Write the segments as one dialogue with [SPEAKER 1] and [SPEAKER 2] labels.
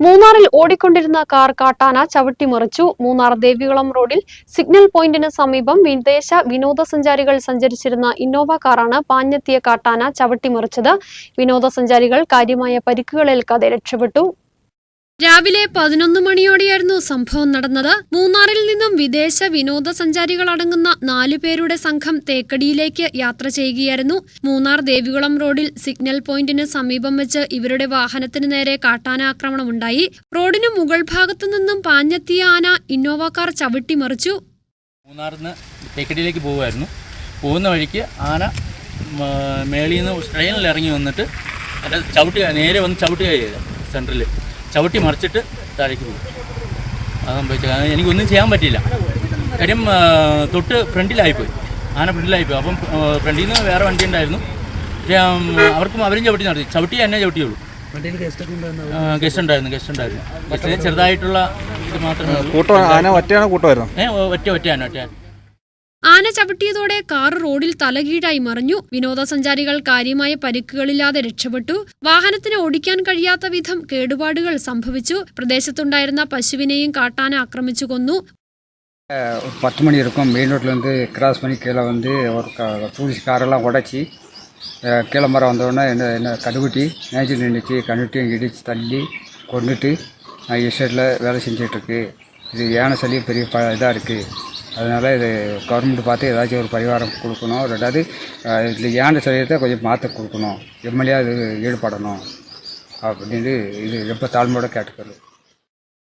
[SPEAKER 1] മൂന്നാറിൽ ഓടിക്കൊണ്ടിരുന്ന കാർ കാട്ടാന ചവിട്ടിമറിച്ചു മൂന്നാർ ദേവികുളം റോഡിൽ സിഗ്നൽ പോയിന്റിന് സമീപം വിദേശ വിനോദസഞ്ചാരികൾ സഞ്ചരിച്ചിരുന്ന ഇന്നോവ കാറാണ് പാഞ്ഞെത്തിയ കാട്ടാന ചവിട്ടിമറിച്ചത് വിനോദസഞ്ചാരികൾ കാര്യമായ പരിക്കുകളേൽക്കാതെ രക്ഷപ്പെട്ടു. രാവിലെ പതിനൊന്ന് മണിയോടെയായിരുന്നു സംഭവം നടന്നത്. മൂന്നാറിൽ നിന്നും വിദേശ വിനോദസഞ്ചാരികൾ അടങ്ങുന്ന നാലു പേരുടെ സംഘം തേക്കടിയിലേക്ക് യാത്ര ചെയ്യുകയായിരുന്നു. മൂന്നാർ ദേവികുളം റോഡിൽ സിഗ്നൽ പോയിന്റിന് സമീപം വെച്ച് ഇവരുടെ വാഹനത്തിന് നേരെ കാട്ടാനാക്രമണമുണ്ടായി റോഡിന് മുകൾ ഭാഗത്തു നിന്നും പാഞ്ഞെത്തിയ ആന ഇന്നോവ കാർ ചവിട്ടിമറിച്ചു.
[SPEAKER 2] മൂന്നാറിൽ തേക്കടിയിലേക്ക് പോകുമായിരുന്നു പോകുന്ന വഴിക്ക് ആന മേളിൽ നിന്ന് ട്രെയിനിൽ ഇറങ്ങി വന്നിട്ട് ചവിട്ടുക ചവിട്ടി നേരെ വന്ന് ചവിട്ടുക ചെയ്തു സെന്ററിൽ. ചവിട്ടി മറിച്ചിട്ട് താഴേക്ക് പോകും. അത് സംഭവിച്ചത് എനിക്കൊന്നും ചെയ്യാൻ പറ്റിയില്ല. കാര്യം തൊട്ട് ഫ്രണ്ടിലായിപ്പോയി. ആന ഫ്രണ്ടിലായിപ്പോയി. അപ്പം ഫ്രണ്ടിൽ നിന്ന് വേറെ വണ്ടി ഉണ്ടായിരുന്നു. പക്ഷേ അവർക്കും അവരും ചവിട്ടി നടത്തി. ചവിട്ടി എന്നെ ചവിട്ടിയുള്ളൂ. ഗസ്റ്റ് ഉണ്ടായിരുന്നു? ഗസ്റ്റ് ഉണ്ടായിരുന്നു ഗസ്റ്റിന് ചെറുതായിട്ടുള്ള ഇത് മാത്രമേ ഉള്ളൂ.
[SPEAKER 3] കൂട്ടം ആന ഒറ്റയാണോ കൂട്ടമായിരുന്നു?
[SPEAKER 2] ഒറ്റ ഒറ്റ ആന ഒറ്റ ആന
[SPEAKER 1] ചവിട്ടിയതോടെ കാർ റോഡിൽ തലകീഴായി മറിഞ്ഞു. വിനോദസഞ്ചാരികൾ കാര്യമായ പരിക്കുകളില്ലാതെ രക്ഷപ്പെട്ടു. വാഹനത്തിന് ഓടിക്കാൻ കഴിയാത്ത വിധം കേടുപാടുകൾ സംഭവിച്ചു. പ്രദേശത്തുണ്ടായിരുന്ന
[SPEAKER 4] പശുവിനെയും കാട്ടാന ആക്രമിച്ചു കൊന്നു. പത്ത് മണി ഇരിക്കും മെയിൻ റോഡിലേക്ക് ക്രാസ് പണി കീഴ വന്ന് ടൂറിസ് കാറെല്ലാം ഉടച്ച് കീളമ്പറം വന്നോടനെ എന്നെ എന്നെ കടുകുട്ടി നേച്ചി നിന്നിച്ച് കണ്ണുട്ടിയും ഇടിച്ച് തല്ലി കൊണ്ടിട്ട് ഈ ഷെഡിൽ വേല ചെയ്തിട്ടിരിക്കു ഇത് ഏണ ശല്യം പെരിയ ഇതാ அதனால் இது கவர்மெண்ட் பார்த்து ஏதாச்சும் ஒரு பரிகாரம் கொடுக்கணும் ரெண்டாவது அஹ், இதில் யானை சளியத்தை கொஞ்சம் மாற்ற கொடுக்கணும் எம்எல்ஏ அது ஈடுபடணும் அப்படின்னு இது ரொம்ப தாழ்மையோட கேட்டுக்கிறது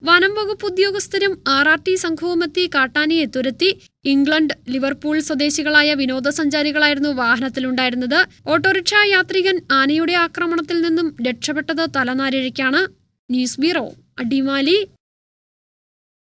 [SPEAKER 1] വനം വകുപ്പ് ഉദ്യോഗസ്ഥരും ആർ ആർ ടി സംഘവുമെത്തി കാട്ടാനയെ തുരത്തി ഇംഗ്ലണ്ട് ലിവർപൂൾ സ്വദേശികളായ വിനോദസഞ്ചാരികളായിരുന്നു വാഹനത്തിലുണ്ടായിരുന്നത് ഓട്ടോറിക്ഷ യാത്രികൻ ആനയുടെ ആക്രമണത്തിൽ നിന്നും രക്ഷപ്പെട്ടത് തലനാരിഴയ്ക്കാണ് ന്യൂസ് ബ്യൂറോ അടിമാലി